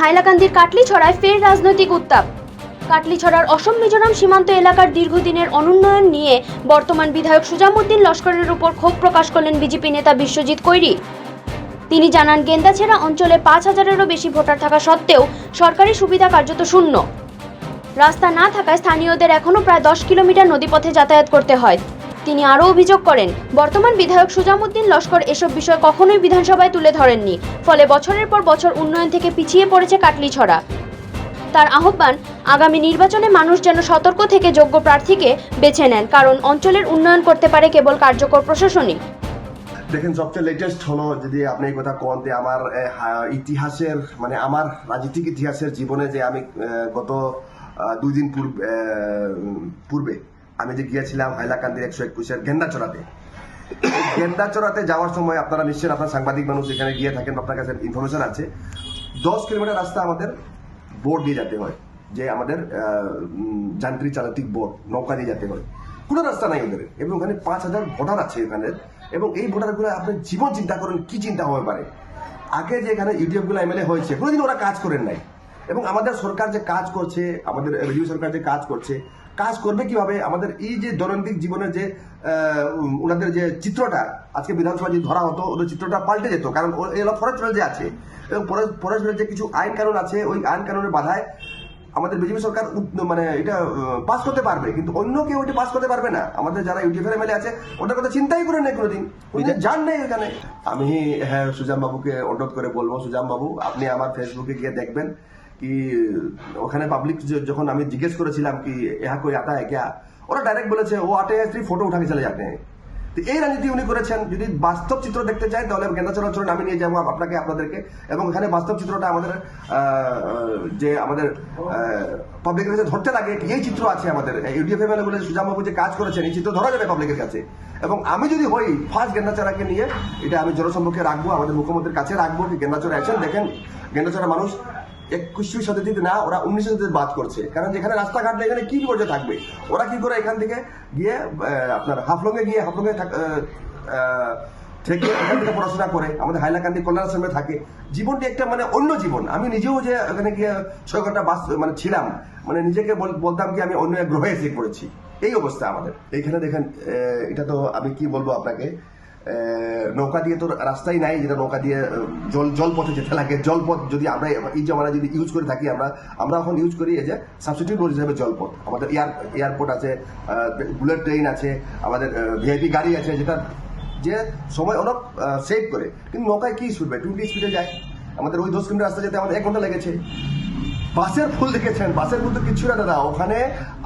হাইলাকান্দির কাটলিছড়ায় ফের রাজনৈতিক উত্তাপ। কাটলিছড়ার অসম মিজোরাম সীমান্ত এলাকার দীর্ঘদিনের অনুন্নয়ন নিয়ে বর্তমান বিধায়ক সুজামুদ্দিন লস্করের উপর ক্ষোভ প্রকাশ করলেন বিজেপি নেতা বিশ্বজিৎ কৈরি। তিনি জানান, গেন্দাছেড়া অঞ্চলে পাঁচ হাজারেরও বেশি ভোটার থাকা সত্ত্বেও সরকারি সুবিধা কার্যত শূন্য। রাস্তা না থাকায় স্থানীয়দের এখনও প্রায় দশ কিলোমিটার নদীপথে যাতায়াত করতে হয়। তিনি আরও অভিযোগ করেন, বর্তমান বিধায়ক সুজামুদ্দিন লস্কর এসব বিষয় কখনোই বিধানসভায় তুলে ধরেননি, ফলে বছরের পর বছর উন্নয়ন থেকে পিছিয়ে পড়েছে কাটলিছড়া। তার আহ্বান, আগামী নির্বাচনে মানুষ যেন সতর্ক থেকে যোগ্য প্রার্থীকে বেছে নেন, কারণ অঞ্চলের উন্নয়ন করতে পারে কেবল কার্যকর প্রশাসনই। দেখেন, সবচেয়ে লেটেস্ট হলো যদি আপনি এই কথা কন যে আমার ইতিহাসের মানে আমার রাজনৈতিক ইতিহাসের জীবনে যে আমি গত দুই দিন পূর্বে পূর্বে আমি যে গিয়েছিলাম হাইলাকান্দির একশো একুশের গেন্দাচড়াতে গেন্দাচড়াতে যাওয়ার সময় আপনারা নিশ্চয়ই আপনার সাংবাদিক মানুষ এখানে গিয়ে থাকেন, আপনার কাছে ইনফরমেশন আছে। দশ কিলোমিটার রাস্তা আমাদের বোর্ড দিয়ে যেতে হয়, যে আমাদের যান্ত্রিক চালাতিক বোর্ড নৌকা দিয়ে যেতে হয়। কোনো রাস্তা নাই ওদের, এবং ওখানে পাঁচ হাজার ভোটার আছে এখানে, এবং এই ভোটারগুলো আপনি জীবন চিন্তা করেন, কি চিন্তা হতে পারে? আগে যে এখানে ইউটিউবগুলো এমএলএ হয়েছে, কোনোদিন ওরা কাজ করেন নাই। এবং আমাদের সরকার যে কাজ করছে আমাদের রেডিও সরকার যে কাজ করছে কাজ করবে কীভাবে? আমাদের এই যে দৈনন্দিন জীবনের যে ওনাদের যে চিত্রটা আজকে বিধানসভা যদি ধরা হতো ওদের চিত্রটা পাল্টে যেত। কারণ এই ফরেস্ট যে আছে এবং ফরেস্ট যে কিছু আইন কানুন আছে ওই আইন কানুনের বাধায় আমাদের বিজেপি সরকার মানে এটা পাস করতে পারবে। কিন্তু অন্য কেউ এটা পাস করতে পারবে না। আমাদের যারা ইউটিউবের এমএলএ আছে ওটার কথা চিন্তাই করে নেই কোনোদিন। কোনোদিন জান নেই এখানে। আমি হ্যাঁ সুজাম বাবুকে অনুরোধ করে বলব সুজাম বাবু আপনি আমার ফেসবুকে গিয়ে দেখবেন। কি ওখানে পাবলিক যখন আমি জিজ্ঞেস করেছিলাম কি এহা কই আটা হ্যাঁ ওরা ডাইরেক্ট বলেছে, ও আটে হ্যাঁ ফটো উঠাকে চলে যাতে তো এই রাজনীতি উনি করেছেন। যদি বাস্তব চিত্র দেখতে চাই তাহলে গেন্দাচরণ চলাচল আমি নিয়ে যাব আপনাকে, আপনাদেরকে। এবং এখানে বাস্তব চিত্রটা আমাদের যে আমাদের পাবলিকের কাছে ধরতে লাগে এই চিত্র আছে আমাদের। ইউডিএফ এম বলে সুজামবাবু যে কাজ করেছেন, এই চিত্র ধরা যাবে পাবলিকের কাছে। এবং আমি যদি হই ফার্স্ট গেন্দাচরাকে নিয়ে, এটা আমি জনসম্মুখে রাখব, আমাদের মুখ্যমন্ত্রীর কাছে রাখব, কি গেন্দাচরা আছেন, দেখেন। গেন্দাচরা মানুষ একুশশো শতাব্দীতে না, ওরা উনিশশো শতাব্দীতে বাদ করছে। কারণ যেখানে রাস্তাঘাট এখানে কি বিপর্যয় থাকবে? ওরা কি করে এখান থেকে গিয়ে আপনার হাফলংয়ে গিয়ে, হাফলংয়ে থাক- এখান থেকে পড়াশোনা করে, আমাদের হাইলাকান্দি কল্যাণ আশ্রমে থাকে। জীবনটি একটা মানে অন্য জীবন। আমি নিজেও যে ওখানে গিয়ে ছয় ঘণ্টা বাস মানে ছিলাম মানে নিজেকে বল- বলতাম কি আমি অন্য এক গ্রহে এসে পড়েছি। এই অবস্থা আমাদের। এইখানে দেখেন এটা তো আমি কি বলব আপনাকে? নৌকা দিয়ে তো রাস্তাই নাই, যেটা নৌকা দিয়ে জল, জলপথে যেতে লাগে। জলপথ যদি আমরা, এই জমানা যদি ইউজ করে থাকি, আমরা আমরা এখন ইউজ করি যে সাবস্টিটিউট হিসাবে জলপথ। আমাদের এয়ার এয়ারপোর্ট আছে বুলেট ট্রেন আছে, আমাদের ভিআইপি গাড়ি আছে, যেটা যে সময় অনেক সেভ করে। কিন্তু নৌকায় কি স্পিড টোয়েন্টি স্পিডে যায়। আমাদের ওই দশ কিলোমিটার রাস্তা যেতে আমাদের এক ঘণ্টা লেগেছে। বাসের ফুল দেখেছেন? বাসের ফুল তো কিছু না, দাদা। ওখানে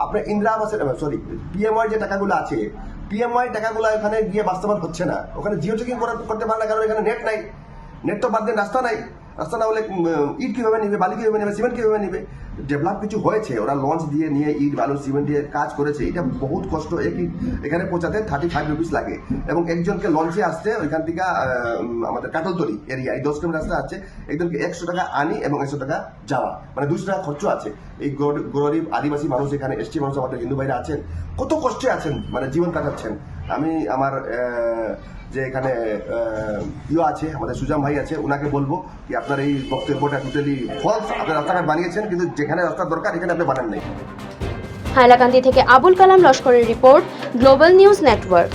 আপনার ইন্দিরা আবাসের সরি পিএমআই যে টাকাগুলো আছে পিএমআই টাকাগুলো এখানে গিয়ে বাস্তবায়ন হচ্ছে না। ওখানে জিও চেকিং করতে পারে না, কারণ এখানে নেট নাই। নেট তো বাদ দিয়ে রাস্তা নাই। রাস্তা না হলে ইট কীভাবে নিবে, বালি কীভাবে নেবে, সিমেন্ট কীভাবে নিবে? ডেভেলপ কিছু হয়েছে, ওরা লঞ্চ দিয়ে নিয়ে ইট, বালু, সিমেন্ট দিয়ে কাজ করেছে, এটা বহুত কষ্ট একই এখানে পৌঁছাতে থার্টি ফাইভ রুপিস লাগে। এবং একজনকে লঞ্চে আসতে ওইখান থেকে আমাদের কাটলতলি এরিয়া এই দশ কিলোমিটার রাস্তা আছে, একজনকে একশো টাকা আনি এবং একশো টাকা যাওয়া। মানে দুশো টাকা খরচ আছে। এই গর- গরিব আদিবাসী মানুষ এখানে এসটি মানুষ আমাদের হিন্দু ভাইরা আছেন, কত কষ্টে আছেন মানে জীবন কাটাচ্ছেন। আমি আমার যে এখানে ইয়ে আছে, আমাদের সুজাম ভাই আছে ওনাকে বলব যে আপনার এই বক্তব্যটা টোটালি ফলস আপনার রাস্তাঘাট বানিয়েছেন, কিন্তু যেখানে রাস্তার দরকার, এখানে আপনি বানান নাই। হাইলাকান্দি থেকে আবুল কালাম লস্করের রিপোর্ট গ্লোবাল নিউজ নেটওয়ার্ক